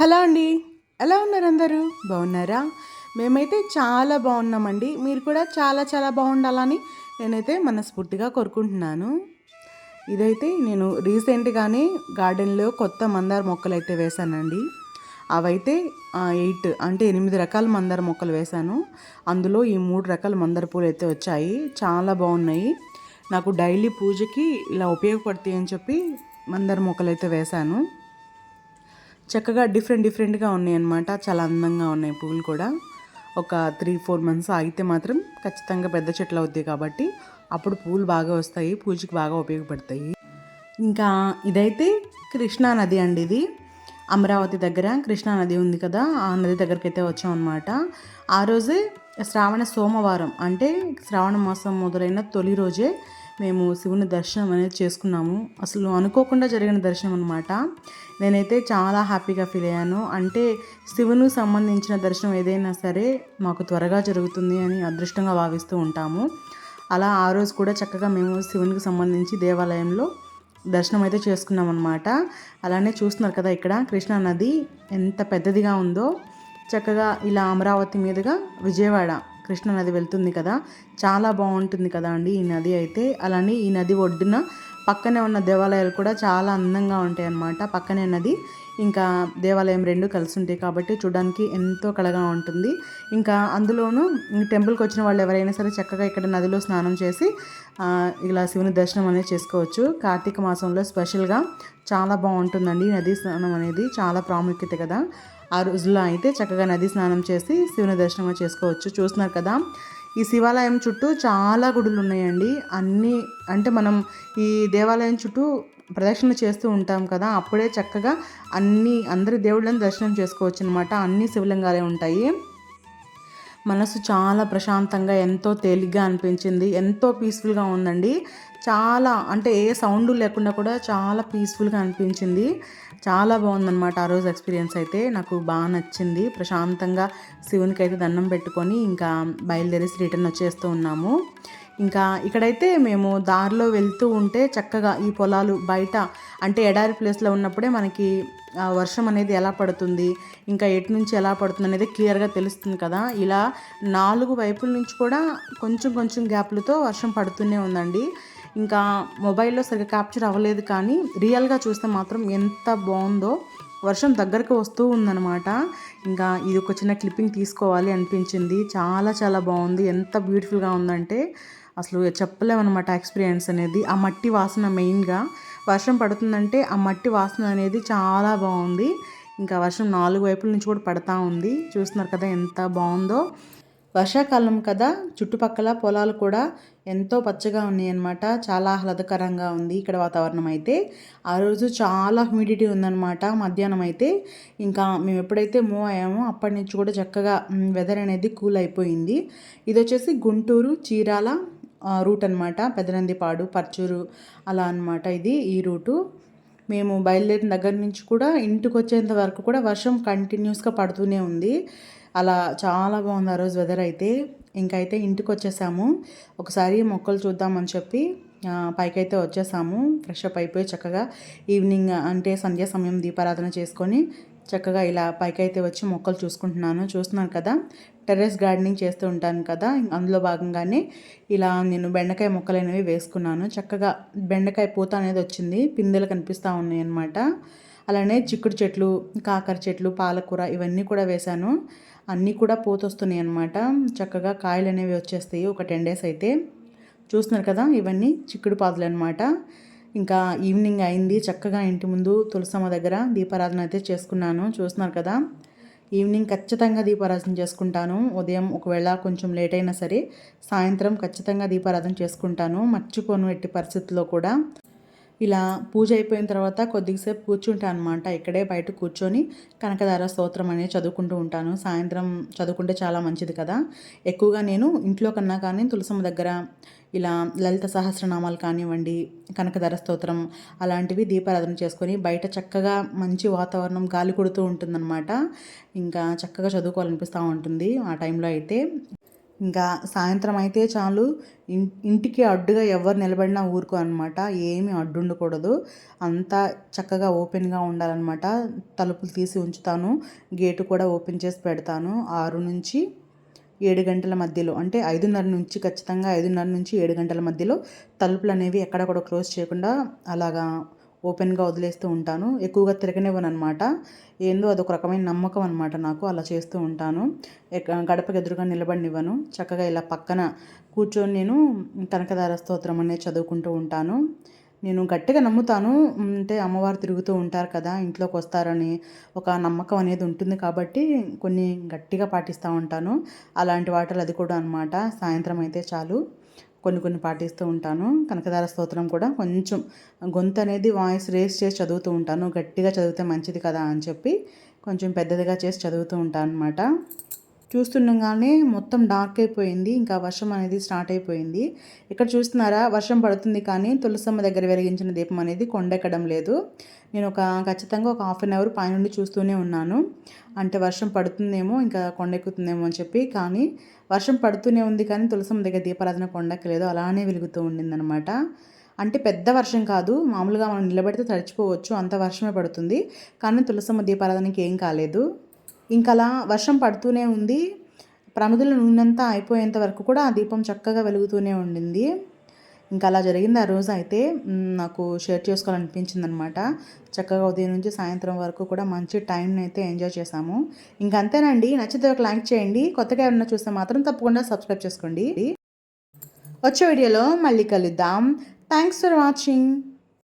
Hello అండి. ఎలా ఉన్నారు అందరూ? బాగున్నారా? మేమైతే చాలా బాగున్నామండి. మీరు కూడా చాలా చాలా బాగుండాలని నేనైతే మనస్ఫూర్తిగా కోరుకుంటున్నాను. ఇదైతే నేను రీసెంట్గానే గార్డెన్లో కొత్త మందార మొక్కలు అయితే వేశానండి. అవైతే ఎయిట్ అంటే ఎనిమిది రకాల మందార మొక్కలు వేశాను. అందులో ఈ మూడు రకాల మందార పూలు అయితే వచ్చాయి. చాలా బాగున్నాయి. నాకు డైలీ పూజకి ఇలా ఉపయోగపడతాయి అని చెప్పి మందార మొక్కలు అయితే వేశాను. చక్కగా డిఫరెంట్ డిఫరెంట్గా ఉన్నాయి అన్నమాట చాలా అందంగా ఉన్నాయి పువ్వులు కూడా. ఒక త్రీ ఫోర్ మంత్స్ ఆగితే మాత్రం ఖచ్చితంగా పెద్ద చెట్లు అవుతాయి కాబట్టి అప్పుడు పూలు బాగా వస్తాయి పూజకి బాగా ఉపయోగపడతాయి. ఇంకా ఇదైతే కృష్ణా నది అండి ఇది. అమరావతి దగ్గర కృష్ణా నది ఉంది కదా ఆ నది దగ్గరికి అయితే వచ్చాం అనమాట ఆ రోజే శ్రావణ సోమవారం అంటే శ్రావణ మాసం మొదలైన తొలి రోజే మేము శివుని దర్శనం అనేది చేసుకున్నాము. అసలు అనుకోకుండా జరిగిన దర్శనం అనమాట నేనైతే చాలా హ్యాపీగా ఫీల్ అయ్యాను. అంటే శివునికి సంబంధించిన దర్శనం ఏదైనా సరే మాకు త్వరగా జరుగుతుంది అని అదృష్టంగా భావిస్తూ ఉంటాము. అలా ఆ రోజు కూడా చక్కగా మేము శివునికి సంబంధించి దేవాలయంలో దర్శనం అయితే చేసుకున్నాం అనమాట అలానే చూస్తున్నారు కదా ఇక్కడ కృష్ణా నది ఎంత పెద్దదిగా ఉందో. చక్కగా ఇలా అమరావతి మీదుగా విజయవాడ కృష్ణ నది వెళ్తుంది కదా చాలా బాగుంటుంది కదా అండి ఈ నది అయితే. అలానే ఈ నది ఒడ్డున పక్కనే ఉన్న దేవాలయాలు కూడా చాలా అందంగా ఉంటాయి అన్నమాట పక్కనే నది ఇంకా దేవాలయం రెండు కలిసి ఉంటాయి కాబట్టి చూడడానికి ఎంతో కళగా ఉంటుంది. ఇంకా అందులోనూ టెంపుల్కి వచ్చిన వాళ్ళు ఎవరైనా సరే చక్కగా ఇక్కడ నదిలో స్నానం చేసి ఇలా శివుని దర్శనం అనేది చేసుకోవచ్చు. కార్తీక మాసంలో స్పెషల్గా చాలా బాగుంటుందండి నదీ స్నానం అనేది చాలా ప్రాముఖ్యత కదా. ఆ రోజుల్లో అయితే చక్కగా నది స్నానం చేసి శివుని దర్శనం చేసుకోవచ్చు. చూస్తున్నారు కదా ఈ శివాలయం చుట్టూ చాలా గుడులు ఉన్నాయండి. అన్నీ అంటే మనం ఈ దేవాలయం చుట్టూ ప్రదక్షిణ చేస్తూ ఉంటాం కదా అప్పుడే చక్కగా అన్ని అందరి దేవుళ్ళని దర్శనం చేసుకోవచ్చు అనమాట అన్ని శివలింగాలే ఉంటాయి. మనసు చాలా ప్రశాంతంగా ఎంతో తేలిగ్గా అనిపించింది. ఎంతో పీస్ఫుల్గా ఉందండి. చాలా అంటే ఏ సౌండ్ లేకుండా కూడా చాలా పీస్ఫుల్గా అనిపించింది. చాలా బాగుందన్నమాట ఆ రోజు ఎక్స్పీరియన్స్ అయితే. నాకు బాగా నచ్చింది. ప్రశాంతంగా శివునికి అయితే దండం పెట్టుకొని ఇంకా బయలుదేరేసి రిటర్న్ వచ్చేస్తూ ఉన్నాము. ఇంకా ఇక్కడైతే మేము దారిలో వెళ్తూ ఉంటే చక్కగా ఈ పొలాలు బయట అంటే ఎడారి ప్లేస్లో ఉన్నప్పుడే మనకి వర్షం అనేది ఎలా పడుతుంది ఇంకా ఎటు నుంచి ఎలా పడుతుంది అనేది క్లియర్గా తెలుస్తుంది కదా. ఇలా నాలుగు వైపుల నుంచి కూడా కొంచెం కొంచెం గ్యాప్లతో వర్షం పడుతూనే ఉందండి. ఇంకా మొబైల్లో సరిగ్గా క్యాప్చర్ అవ్వలేదు కానీ రియల్గా చూస్తే మాత్రం ఎంత బాగుందో వర్షం దగ్గరకు వస్తూ ఉందన్నమాట. ఇంకా ఇది ఒక చిన్న క్లిప్పింగ్ తీసుకోవాలి అనిపించింది. చాలా చాలా బాగుంది. ఎంత బ్యూటిఫుల్గా ఉందంటే అసలు చెప్పలేమన్నమాట ఎక్స్పీరియన్స్ అనేది. ఆ మట్టి వాసన మెయిన్గా. వర్షం పడుతుందంటే ఆ మట్టి వాసన అనేది చాలా బాగుంది. ఇంకా వర్షం నాలుగు వైపుల నుంచి కూడా పడతా ఉంది. చూస్తున్నారు కదా ఎంత బాగుందో. వర్షాకాలం కదా చుట్టుపక్కల పొలాలు కూడా ఎంతో పచ్చగా ఉన్నాయి అనమాట చాలా ఆహ్లాదకరంగా ఉంది ఇక్కడ వాతావరణం అయితే. ఆ రోజు చాలా హ్యూమిడిటీ ఉందన్నమాట. మధ్యాహ్నం అయితే ఇంకా మేము ఎప్పుడైతే మూవ్ అయ్యామో అప్పటి నుంచి కూడా చక్కగా వెదర్ అనేది కూల్ అయిపోయింది. ఇది వచ్చేసి గుంటూరు చీరాల రూట్ అనమాట పెదనందిపాడు పర్చూరు అలా అనమాట ఇది ఈ రూటు మేము బయలుదేరిన దగ్గర నుంచి కూడా ఇంటికి వచ్చేంత వరకు కూడా వర్షం కంటిన్యూస్గా పడుతూనే ఉంది. అలా చాలా బాగుంది ఆ రోజు వెదర్ అయితే. ఇంకైతే ఇంటికి వచ్చేసాము ఒకసారి మొక్కలు చూద్దామని చెప్పి పైకైతే వచ్చేసాము. ఫ్రెష్ అప్ అయిపోయి చక్కగా ఈవినింగ్ అంటే సంధ్యా సమయం దీపారాధన చేసుకొని చక్కగా ఇలా పైకైతే వచ్చి మొక్కలు చూసుకుంటున్నాను. చూస్తున్నాను కదా టెర్రస్ గార్డెనింగ్ చేస్తూ ఉంటాను కదా అందులో భాగంగానే ఇలా నేను బెండకాయ మొక్కలు అనేవి వేసుకున్నాను. చక్కగా బెండకాయ పూత అనేది వచ్చింది. పిందెలు కనిపిస్తూ ఉన్నాయి అనమాట అలానే చిక్కుడు చెట్లు కాకర చెట్లు పాలకూర ఇవన్నీ కూడా వేశాను. అన్నీ కూడా పూత వస్తున్నాయి అనమాట చక్కగా కాయలు అనేవి వచ్చేస్తాయి ఒక టెన్ డేస్ అయితే. చూస్తున్నారు కదా ఇవన్నీ చిక్కుడు పాదులు అనమాట ఇంకా ఈవినింగ్ అయింది. చక్కగా ఇంటి ముందు తులసమ్మ దగ్గర దీపారాధన అయితే చేసుకున్నాను. చూస్తున్నారు కదా ఈవినింగ్ ఖచ్చితంగా దీపారాధన చేసుకుంటాను. ఉదయం ఒకవేళ కొంచెం లేట్ అయినా సరే సాయంత్రం ఖచ్చితంగా దీపారాధన చేసుకుంటాను. మర్చిపోను ఎట్టి పరిస్థితుల్లో కూడా. ఇలా పూజ అయిపోయిన తర్వాత కొద్దిసేపు కూర్చుంటాను అనమాట ఇక్కడే బయట కూర్చొని కనకదార స్తోత్రం అనేది చదువుకుంటూ ఉంటాను. సాయంత్రం చదువుకుంటే చాలా మంచిది కదా. ఎక్కువగా నేను ఇంట్లో కన్నా కానీ తులసమ్మ దగ్గర ఇలా లలిత సహస్రనామాలు కానివ్వండి కనకధర స్తోత్రం అలాంటివి దీపారాధన చేసుకొని బయట చక్కగా మంచి వాతావరణం గాలి కొడుతూ ఉంటుందన్నమాట. ఇంకా చక్కగా చదువుకోవాలనిపిస్తూ ఉంటుంది ఆ టైంలో అయితే. ఇంకా సాయంత్రం అయితే చాలు ఇంటికి అడ్డుగా ఎవరు నిలబడినా ఊరుకో అనమాట ఏమీ అడ్డుండకూడదు. అంతా చక్కగా ఓపెన్గా ఉండాలన్నమాట. తలుపులు తీసి ఉంచుతాను. గేటు కూడా ఓపెన్ చేసి పెడతాను. ఆరు నుంచి ఏడు గంటల మధ్యలో అంటే ఐదున్నర నుంచి ఖచ్చితంగా ఐదున్నర నుంచి ఏడు గంటల మధ్యలో తలుపులు అనేవి ఎక్కడ కూడా క్లోజ్ చేయకుండా అలాగా ఓపెన్గా వదిలేస్తూ ఉంటాను. ఎక్కువగా తిరగనివ్వను అనమాట ఏందో అదొక రకమైన నమ్మకం అనమాట నాకు. అలా చేస్తూ ఉంటాను. ఎక్క- గడపకి ఎదురుగా నిలబడినివ్వను. చక్కగా ఇలా పక్కన కూర్చొని నేను కనకదార స్తోత్రం అనేది చదువుకుంటూ ఉంటాను. నేను గట్టిగా నమ్ముతాను. అంటే అమ్మవారు తిరుగుతూ ఉంటారు కదా ఇంట్లోకి వస్తారని ఒక నమ్మకం అనేది ఉంటుంది కాబట్టి కొన్ని గట్టిగా పాటిస్తూ ఉంటాను. అలాంటి వాటలు అది కూడా అనమాట సాయంత్రం అయితే చాలు. కొన్ని కొన్ని పాటిస్తూ ఉంటాను. కనకదార స్తోత్రం కూడా కొంచెం గొంతు అనేది వాయిస్ రేస్ చేసి చదువుతూ ఉంటాను. గట్టిగా చదివితే మంచిది కదా అని చెప్పి కొంచెం పెద్దదిగా చేసి చదువుతూ ఉంటాను అనమాట చూస్తుండగానే మొత్తం డార్క్ అయిపోయింది. ఇంకా వర్షం అనేది స్టార్ట్ అయిపోయింది. ఇక్కడ చూస్తున్నారా? వర్షం పడుతుంది కానీ తులసమ్మ దగ్గర వెలిగించిన దీపం అనేది కొండెక్కడం లేదు. నేను ఒక ఖచ్చితంగా ఒక హాఫ్ అన్ అవర్ పైనుండి చూస్తూనే ఉన్నాను. అంటే వర్షం పడుతుందేమో ఇంకా కొండెక్కుతుందేమో అని చెప్పి. కానీ వర్షం పడుతూనే ఉంది కానీ తులసమ్మ దగ్గర దీపారాధన కొండెక్కలేదు అలానే వెలుగుతూ ఉండిందనమాట అంటే పెద్ద వర్షం కాదు. మామూలుగా మనం నిలబెడితే తడిచిపోవచ్చు. అంత వర్షమే పడుతుంది. కానీ తులసమ్మ దీపారాధనకి ఏం కాలేదు. ఇంకా అలా వర్షం పడుతూనే ఉంది. ప్రమిదల నూనెంతా అయిపోయేంత వరకు కూడా ఆ దీపం చక్కగా వెలుగుతూనే ఉండింది. ఇంకా అలా జరిగింది ఆ రోజు అయితే. నాకు షేర్ చేసుకోవాలనిపించింది అనమాట చక్కగా ఉదయం నుంచి సాయంత్రం వరకు కూడా మంచి టైంని అయితే ఎంజాయ్ చేశాము. ఇంకా అంతేనండి. నచ్చితే ఒక లైక్ చేయండి. కొత్తగా ఏమన్నా చూస్తే మాత్రం తప్పకుండా సబ్స్క్రైబ్ చేసుకోండి. వచ్చే వీడియోలో మళ్ళీ కలుద్దాం. Thanks for watching